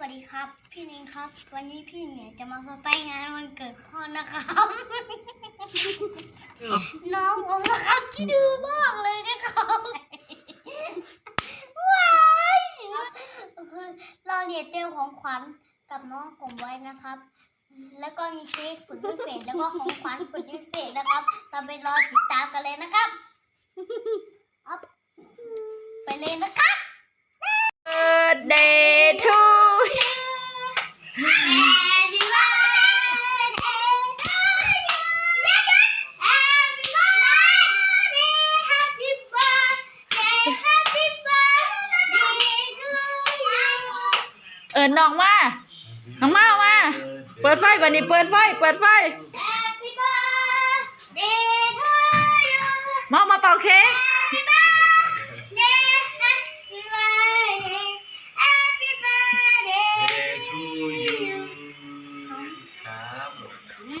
สวัสดีครับ พี่นิงครับ วันนี้พี่เหมียจะมาไปงานวันเกิดพ่อนะครับ น้องผมนะครับที่ดื้อมากเลยนะครับว้ายคือเราเนี่ยเตรียมของขวัญกับน้องผมไว้นะครับ แล้วก็มีเค้กฝึกพิเศษแล้วก็ของขวัญฝึกพิเศษนะครับเราไปรอติดตามกันเลยนะครับไปเลยนะครับ birthday to Happy birthday to you. Happy birthday, happy birthday, happy birthday to you. เอิญน้องมาน้องมาเอามา เปิดไฟบันนี้เปิดไฟ เปิดไฟ Happy birthday to you. มามาเป่าเค้ก Happy birthday, happy birthday, happy birthday. Day to you ครับ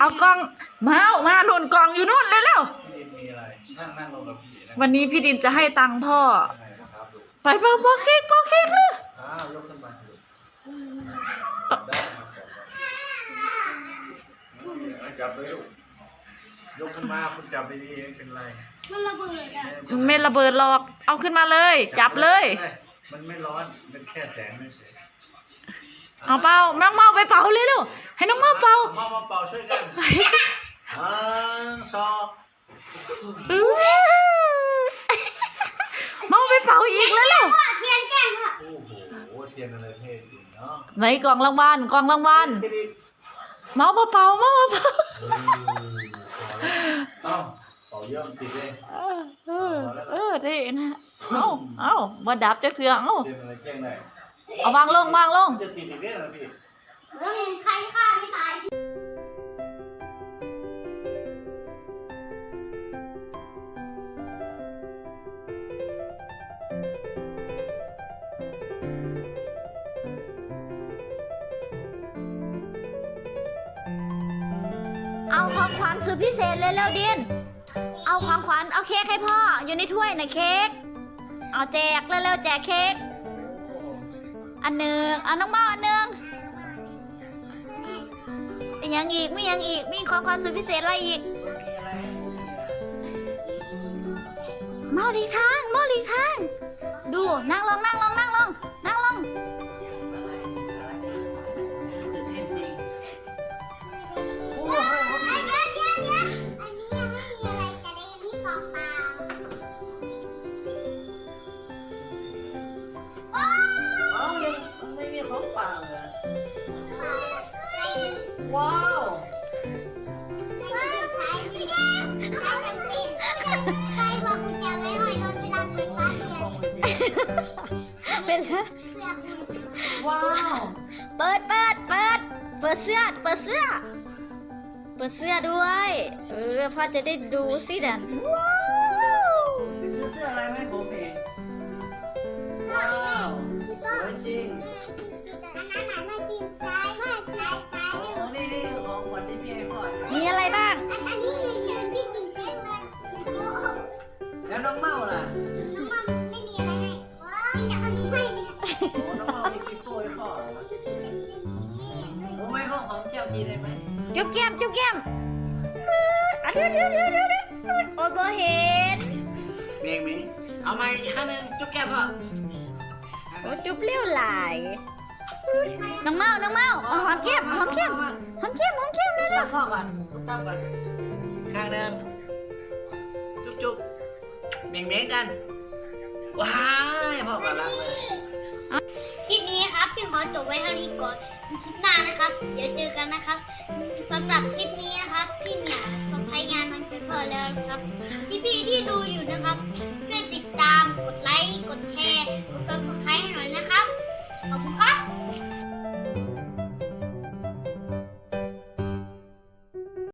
เอากล้องมาเอามาหนุนกล่องอยู่นู่นเร็วพี่มีอะไร นั่งนั่งลงกับพี่นะๆวันนี้พี่ดินจะให้ตังค์พ่อ ได้นะครับลูกไปเป่าเป่าเค้กเป่าเค้กเลย อ้าวยกขึ้นมาลูกได้ครับ จับเลยลูกยกขึ้นมาคุณจับดีๆไม่เป็นไรมันระเบิดอะมันไม่ระเบิดหรอก เอาขึ้นมาเลย จับเลย มันไม่ร้อนมันแค่แสงไม่เฉยเอาเป่าน้องเมาไปเป่าเร็วๆให้น้องเมาเป่ามามาเป่าช่วยกันอ่าสองเมาไปเป่าอีกแล้วเร็วพ่อเทียนแก้มค่ะโอ้โห เทียนอะไรเท่จริงเนาะไหนกล่องรางวัลกล่องรางวัลพี่ดิเมามาเป่าเมามาเป่าเออพอแล้วต้องเป่าเยอะมันติดเลยเออเออเออเท่นะเอาเอาบ่ดับจักเทื่อเอาเทียนอะไรแกล้งได้เอาวางลงวางลง จะติดอีกเรื่องนะพี่ เรื่องใครฆ่าไม่ตาย เอาของขวัญสุดพิเศษเลยแล้วดิน เอาของขวัญเอาเค้กให้พ่อ อยู่ในถ้วยในะเค้ก เอาแจกเร็วๆแจกเค้ก อันหนึ่งเอาน้องเมาอันหนึ่งอีอย่างอีกมีอย่างอีก มีของขวัญสุดพิเศษอะไรอีก เมาดีทางเมาดีทาง ดูนั่งลงนั่งลงนั่งลง ยรถเวลาไฟฟ้าเปลี่ยนเป็นแล้วเสื้อคุณว้าว เปิดเปิดเปิดเปิดเสื้อเปิดเสื้อ เปิดเสื้อด้วย เออพ่อจะได้ดูสิดันว้าวไปซื้อเสื้ออะไรมาให้ผมเอง ทีได้ไหมจุ๊บแก้มจุ๊บแก้มเอออะเดี๋ยวเดี๋ยวเดี๋ยวเดี๋ยวเดี๋ยวโอ้ยบ่เห็นเมียงมีเอามาอีกครั้งหนึงจุ๊บแก้มพ่อโอ้ยจุ๊บเลี้ยวไหลายน้องเมาน้องเมาเอาหอมแก้มหอมแก้มหอมแก้มหอมแก้มเร็วตับพ่อก่อนตับก่อนอีกข้างหนึงจุ๊บจุ๊บเมียงเมียงกันว้ายพ่อก่อนรักเลย คลิปนี้ครับพี่หมอจบไว้เท่านี้ก่อนคลิปหน้านะครับ เดี๋ยวเจอกันนะครับสำหรับคลิปนี้ครับพี่เนี่ยสมภายงานมันเป็นพอแล้วครับที่พี่ที่ดูอยู่นะครับช่วยติดตามกดไลค์กดแชร์